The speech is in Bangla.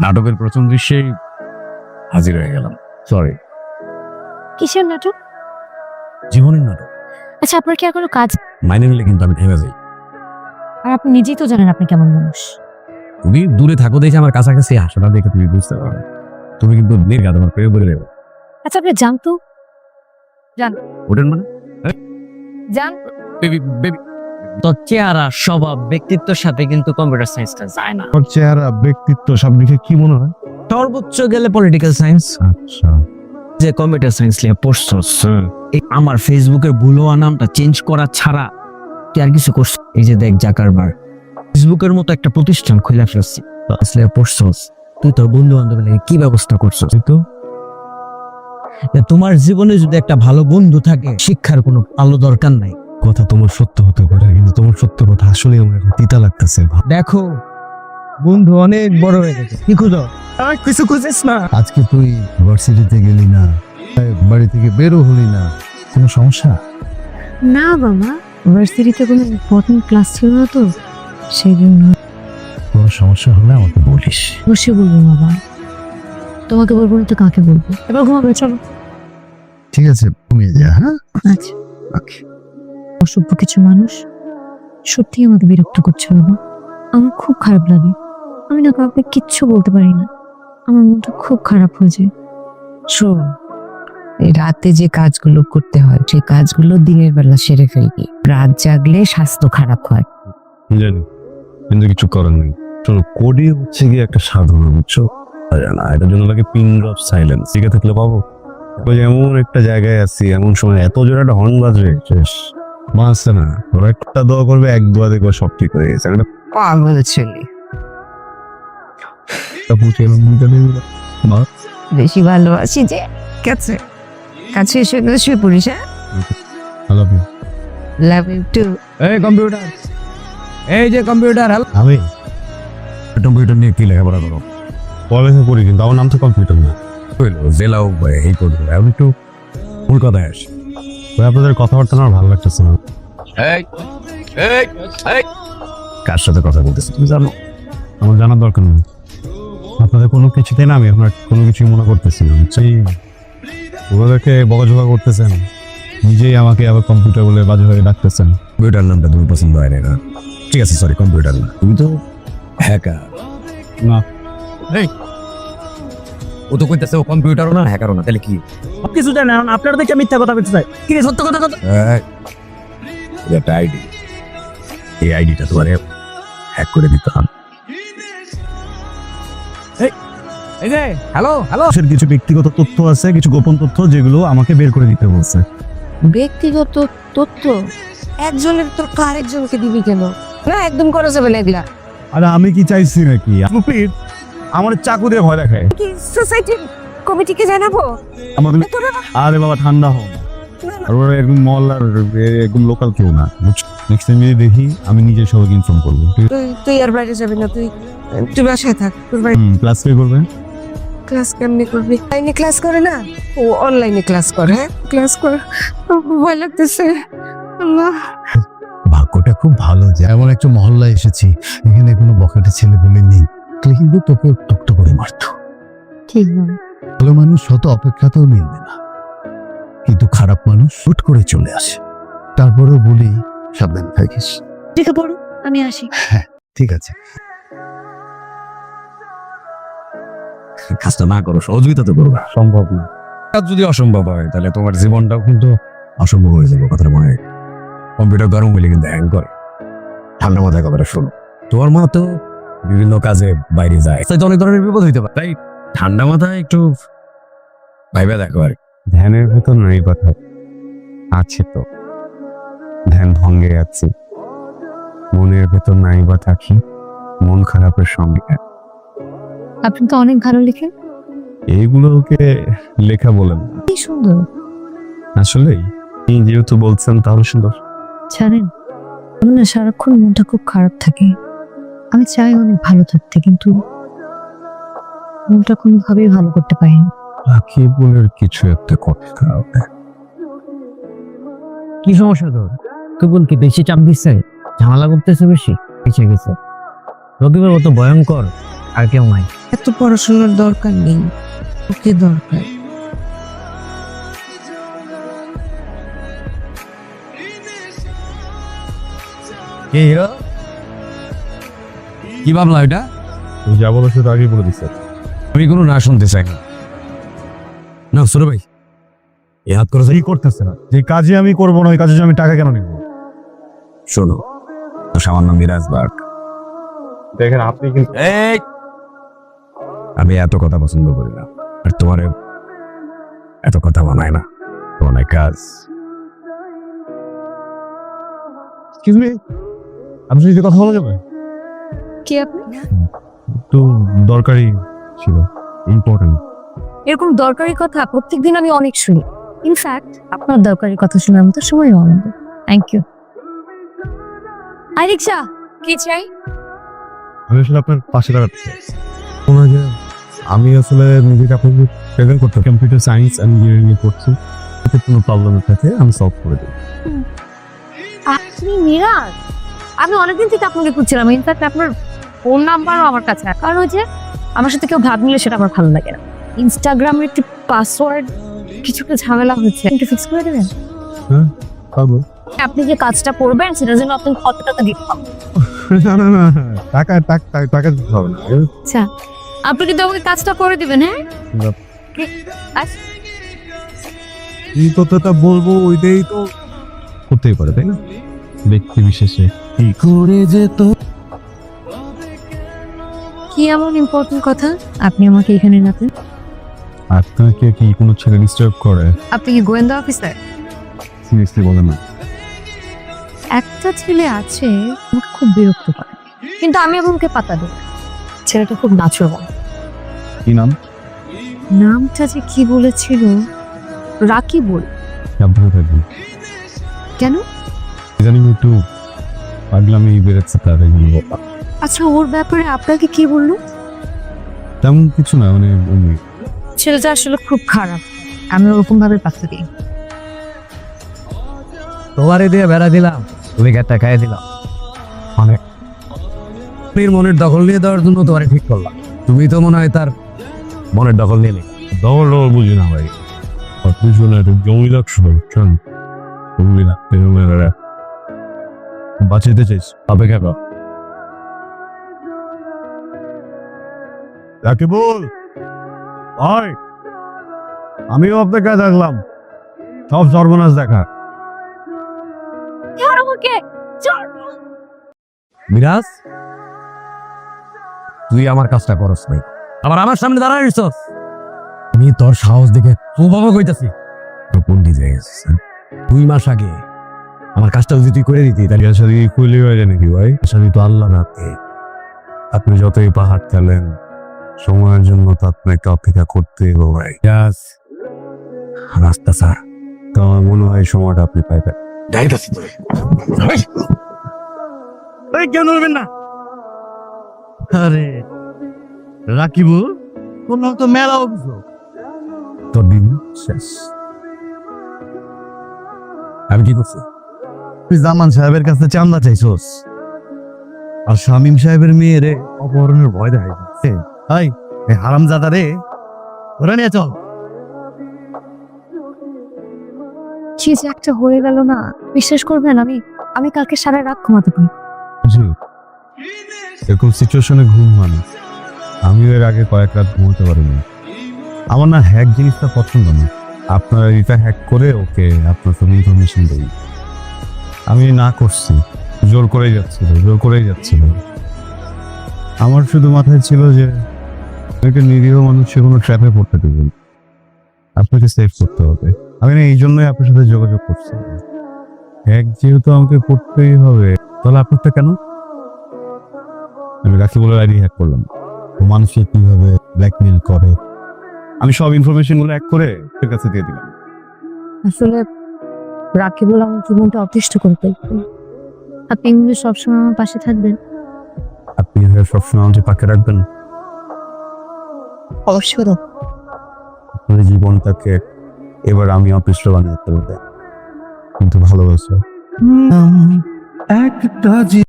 নাটকের প্রথম দৃশ্যেই হাজির হয়ে গেলাম। সরি কিসের নাটক? জীবনের নাটক। আচ্ছা আপনার কি আর কোনো কাজ? মাইনে নিলে কিন্তু আমি থেমে যাই। আর আপনি নিজেই তো জানেন আপনি কেমন মানুষ। তুমি দূরে থাকো দেখে আমার কাছাকাছি হাসাটা দেখে তুমি বুঝতে পারবে তুমি কিন্তু নির্ঘাত আমার প্রেমে বলে দেবে আচ্ছা আপনি যান তো। ওঠেন মানে? যান। Baby baby. তোর চেহারা স্বভাব ব্যক্তিত্বের সাথে কিন্তু কম্পিউটার সায়েন্সটা যায় না। ওর চেহারা ব্যক্তিত্ব সব কি মনে হয়? সর্বোচ্চ গেলে পলিটিক্যাল সায়েন্স আচ্ছা। যে কম্পিউটার সায়েন্স নিয়ে পড়ছস এই আমার ফেসবুকের ভুলোয়া নামটা চেঞ্জ করা ছাড়া তুই আর কিছু করছ এই যে দেখ জাকারবার ফেসবুকের মতো একটা প্রতিষ্ঠান খুলে ফেলছি। আসলে পড়ছস তুই তোর বন্ধু বান্ধবের কি ব্যবস্থা করছস তো। তোমার জীবনে যদি একটা ভালো বন্ধু থাকে শিক্ষার কোনো আলো দরকার নাই। কথা তোমার সত্য হতে পারে কিন্তু তোমার সত্য কথা আসলে আমার এখন তিতা লাগতেছে দেখো বন্ধু অনেক বড় হয়ে গেছে। কি খুঁজো? কিছু খুঁজিস না। আজকে তুই ভার্সিটিতে গেলি না বাড়ি থেকে বেরো হলি না কোনো সমস্যা? না বাবা ভার্সিটিতে কোনো ইম্পর্টেন্ট ক্লাস ছিল না তো সেই জন্য কোনো সমস্যা হলে আমাকে বলিস। বসে বলব বাবা। তোমাকে বলব না তো কাকে বলব? এবার ঘুমাবে চলো। ঠিক আছে ঘুমিয়ে যা হ্যাঁ? আচ্ছা অসভ্য কিছু মানুষ? সত্যি আমাকে বিরক্ত করছে বাবা আমার খুব খারাপ লাগে। আমি না কাউকে কিচ্ছু বলতে পারি না। আমার মনটা খুব খারাপ হয়ে যায়। শোন এই রাতে যে কাজগুলো করতে হয় সেই কাজগুলো দিনের বেলা সেরে ফেলবি। রাত জাগলে স্বাস্থ্য খারাপ হয়। জানি কিন্তু কিছু করার নেই। শোনো কোডি হচ্ছে কি একটা সাধনা বুঝছ? না এটার জন্য লাগে পিন অফ সাইলেন্স ঠিক থাকলে পাবো? ওই এমন একটা জায়গায় আছি এমন সময় এত জোরে একটা হর্ন বাজবে শেষ। মা আসছে না। ওরা একটা দোয়া করবে এক দোয়া দেখবে সব ঠিক হয়ে গেছে। একটা পাগল ছেলে। মা? বেশি ভালোবাসি যে কাছে। কাছে এসে গেলে শুয়ে পড়িস হ্যাঁ? Love you. Love you too এই কম্পিউটার। এই যে কম্পিউটার আমি কম্পিউটার নিয়ে কি লেখাপড়া করো পড়ালেখা করি কিন্তু আমার নাম তো কম্পিউটার না। হইল জেলাও এই করব এখন একটু মূল কথায় আসি আপনাদের কথাবার্তা আমার ভালো লাগতেছে না। এই এই এই কার সাথে কথা বলতেছি তুমি জানো? আমার জানার দরকার নেই। আপনাদের কোনো কিছুতে না আমি আপনার কোনো কিছুই মনে করতেছি না সেই ওদেরকে বকাঝকা করতেছেন। নিজেই আমাকে আবার কম্পিউটার বলে বাজে হয়ে ডাকতেছেন। কম্পিউটার নামটা তুমি পছন্দ হয় না ঠিক আছে সরি কম্পিউটার না। তুমি তো হ্যাকার না। ও তো কইতেছে ও কম্পিউটারও না হ্যাকারও না তাহলে কি? কিছু জানেন আপনার দেখে মিথ্যা কথা বলতে চাই। কি রে, সত্য কথা কথা? এই, একটা আইডি এই আইডিটা তোমার হ্যাক করে দিতাম এই যে হ্যালো হ্যালো কিছু ব্যক্তিগত তথ্য আছে কিছু গোপন তথ্য যেগুলো আমাকে বের করে দিতে বলছে। ব্যক্তিগত তথ্য? একজনের তোর আরেকজনকে দিবি কেন? না একদম করা যাবে না এগুলা। আরে আমি কি চাইছি নাকি? আপনি আমার চাকু দিয়ে ভয় দেখায়। কি সোসাইটির কমিটিকে জানাব? আমাদের আরে বাবা ঠান্ডা হও। আর ওরা এরকম মহল্লার এরকম লোকাল কেউ না নেক্সট টাইম যদি দেখি আমি নিজে সবাইকে ইনফর্ম করব। তুই তুই আর বাইরে যাবি না তুই তুই বাসায় থাক তোর বাড়ি ক্লাস পে করবেন ক্লাস কেমনি করবি? অনলাইনে ক্লাস করে না? ও অনলাইনে ক্লাস কর হ্যাঁ? ক্লাস কর। ভয় লাগতেছে। আল্লাহ। ভাগ্যটা খুব ভালো যে এমন একটা মহল্লায় এসেছি এখানে কোনো বখাটে ছেলে বলে নেই। তাহলে কিন্তু তোকে টক্ত করে মারতো। ঠিক ভালো মানুষ শত অপেক্ষাতেও মিলবে না। কিন্তু খারাপ মানুষ হুট করে চলে আসে। তারপরেও বলি সাবধান থাকিস। ঠিক আছে পড়ো আমি আসি। ঠিক আছে। কাজটা না করো সহযোগিতা তো করবা। সম্ভব না। কাজ যদি অসম্ভব হয় তাহলে তোমার জীবনটাও কিন্তু অসম্ভব হয়ে যাবে কথাটা মনে হয় কম্পিউটার গরম হইলে কিন্তু হ্যাং করে। ঠান্ডা মাথায় কথাটা শোনো। তোমার মা তো বিভিন্ন কাজে বাইরে যায়। তাই তো অনেক ধরনের বিপদ হইতে পারে। তাই ঠান্ডা মাথায় একটু ভাইবা দেখো আর কি। ধ্যানের ভেতর নাই কথা আছে তো। ধ্যান ভঙ্গে আছে। মনের ভেতর নাই বা থাকি মন খারাপের সঙ্গে। আপনি তো অনেক ভালো লেখেন? এইগুলোকে লেখা বলেন কি সুন্দর। আসলেই আপনি যেহেতু বলছেন তাহলে সুন্দর। জানেন আমি না সারাক্ষণ মনটা খুব খারাপ থাকে। আমি চাই অনেক ভালো থাকতে কিন্তু মনটা কোনোভাবেই ভালো করতে পারি না। রাকিবুলের কিছু একটা কথা হবে। কি সমস্যা তোর? তুই বল কি বেশি চাপ দিচ্ছে ঝামেলা করতেছে বেশি? পিছিয়ে গেছে। রকিবের মতো ভয়ঙ্কর আর কেউ নাই। এত পড়াশোনার দরকার নেই। ওকে দরকার। কে হিরো? কি ভাবলা এটা তুমি যা বলো সেটা আগেই বলে দিচ্ছে। আমি কোনো না শুনতে চাই না। না সুরে ভাই। এ হাত করে কি করতেছে না। যে কাজে আমি করব না ওই কাজে আমি টাকা কেন নিব? শোনো সামান্য মিরাজ বাগ। দেখেন আপনি কিন্তু এই! আমি এত কথা পছন্দ করি না আর তোমার এত কথা বানায় না। অনেক কাজ। এক্সকিউজ মি আপনার সাথে কথা বলা যাবে? কি আপনি? একটু দরকারি ছিল ইম্পর্টেন্ট এরকম দরকারি কথা প্রত্যেকদিন আমি অনেক শুনি। ইনফ্যাক্ট আপনার দরকারি কথা শুনে আমি তো সময় আনন্দ থ্যাংক ইউ আই রিক্সা কি চাই? আমি আসলে আপনার পাশে দাঁড়াতে। চাই ওনাকে আমি আসলে নিজেকে আপনাকে প্রেজেন্ট করতে কম্পিউটার সায়েন্স অ্যান্ড ইঞ্জিনিয়ারিং পড়ছি। যদি কোনো প্রবলেম থাকে আমি সলভ করে দিই আপনি মিরাজ আমি অনেকদিন থেকে আপনাকে খুঁজছিলাম। ইনফ্যাক্ট আপনার ফোন নাম্বারও আমার কাছে। আছে। কারণ হচ্ছে আমার সাথে কেউ ভাব নিলে সেটা আমার ভালো লাগে না। ইনস্টাগ্রামের একটি পাসওয়ার্ড কিছু একটা ঝামেলা হচ্ছে। একটু ফিক্স করে দেবেন? পারব আপনি যে কাজটা করবেন সেটার জন্য আপনাকে কত টাকা দিতে হবে। না না না টাকা টাকা টাকা দিতে হবে না। আচ্ছা আপনি কিন্তু আমাকে কাজটা করে দিবেন হ্যাঁ? এই কথাটা বলব ওইটাই তো করতেই পারে তাই না? ব্যক্তি বিশেষে। কি করে যে তো কি এমন ইম্পর্টেন্ট কথা? আপনি আমাকে এখানে রাখেন। আপনাকে কি কোনো ছেলে ডিস্টার্ব করে? আপনি কি গোয়েন্দা অফিসার? সিরিয়াসলি বলেন না। একটা ছেলে আছে আমাকে খুব বিরক্ত করে। কিন্তু আমি আপনাকে পাতা দিই না। ছেলেটা খুব নাচুরবান কি নাম? নামটা যে কি বলেছিল? রাকিবুল সাবধানে থাকবেন কেন? ইদানিং একটু পাগলামি বেড়েছে তার। আচ্ছা ওর ব্যাপারে আপনাকে কি বলল? তেমন কিছু না মানে। ছেলেটা আসলে খুব খারাপ। আমি ওরকম ভাবে পাত্তা দিই তোমারে দিয়ে বেড়া দিলাম তুমি একটা খাইয়ে দিলাম অনেক আপনির মনের দখল নিয়ে দেওয়ার জন্য তোমারে ঠিক করলাম। তুমি তো মনে হয় তার মনের দখল নিয়ে নে ডবল ডবল বুঝি না ভাই। আপনি শুনে একটু জমি লাগছো শোন জমি লাগতে মেয়েরা বাঁচাতে চাইছ অপেক্ষা কর। তাকে বল হয় আমিও অপেক্ষায় থাকলাম সব সর্বনাশ দেখা। মিরাজ তুই আমার কাজটা করস নাই আবার আমার সামনে দাঁড়ায় আমি তোর সাহস দেখে খুব অবাক হইতাছি। কোন দিকে গেছিস হ্যাঁ? দুই মাস আগে আমার কাজটা যদি তুই করে দিতি তাহলে কি খুলে হয়ে যায় নাকি ভাই? সাথে তো আল্লাহ রাখে আপনি যতই পাহাড় চালেন সময়ের জন্য তো আপনাকে অপেক্ষা করতে হবে ভাই। মিরাজ রাস্তা স্যার তো আমার মনে হয় সময়টা আপনি পাইবেন। যাইতাছি তোরে এই কেন বলবেন না? আরে রাকিবু কোন তো মেলা অভিযোগ। তোর দিন শেষ। আমি কি করছি? তুই জামান সাহেবের কাছে চান্দা চাইছস। আর শামিম সাহেবের মেয়েরে অপহরণের ভয় দেখাই হাই এই হারাম জাদা রে। ওরা নিয়ে চল। কি যে একটা হয়ে গেল না বিশ্বাস করবেন আমি আমি কালকে সারা রাত ঘুমাতে পারি। জি এরকম সিচুয়েশনে ঘুম হয় না। আমিও এর আগে কয়েক রাত ঘুমোতে পারিনি। আমার না হ্যাক জিনিসটা পছন্দ না। আপনারা এটা হ্যাক করে ওকে আপনার সব ইনফরমেশন দেই। আমি না করছি। জোর করেই যাচ্ছিল জোর করেই যাচ্ছিল। আমার শুধু মাথায় ছিল যে আপনাকে নিরীহ মানুষ সে কোনো ট্র্যাপে পড়তে দেবেন আপনাকে সেভ করতে হবে। আমি না এই জন্যই আপনার সাথে যোগাযোগ করছি। হ্যাক যেহেতু আমাকে করতেই হবে তাহলে আপনারটা কেন? আমি রাকিবুলের আইডি হ্যাক করলাম। ও মানুষকে কীভাবে ব্ল্যাকমেল করে? আমি সব ইনফরমেশনগুলো এক করে ওর কাছে দিয়ে দিলাম। আসলে রাকিবুল আমার জীবনটা অতিষ্ঠ করে ফেলতো আপনি সবসময় আমার পাশে থাকবেন। আপনি সবসময় আমাকে পাকে রাখবেন? অবশ্যই আপনার জীবনটাকে এবার আমি অপৃষ্ট বানিয়ে ফেলবে কিন্তু ভালোবাসা। একটা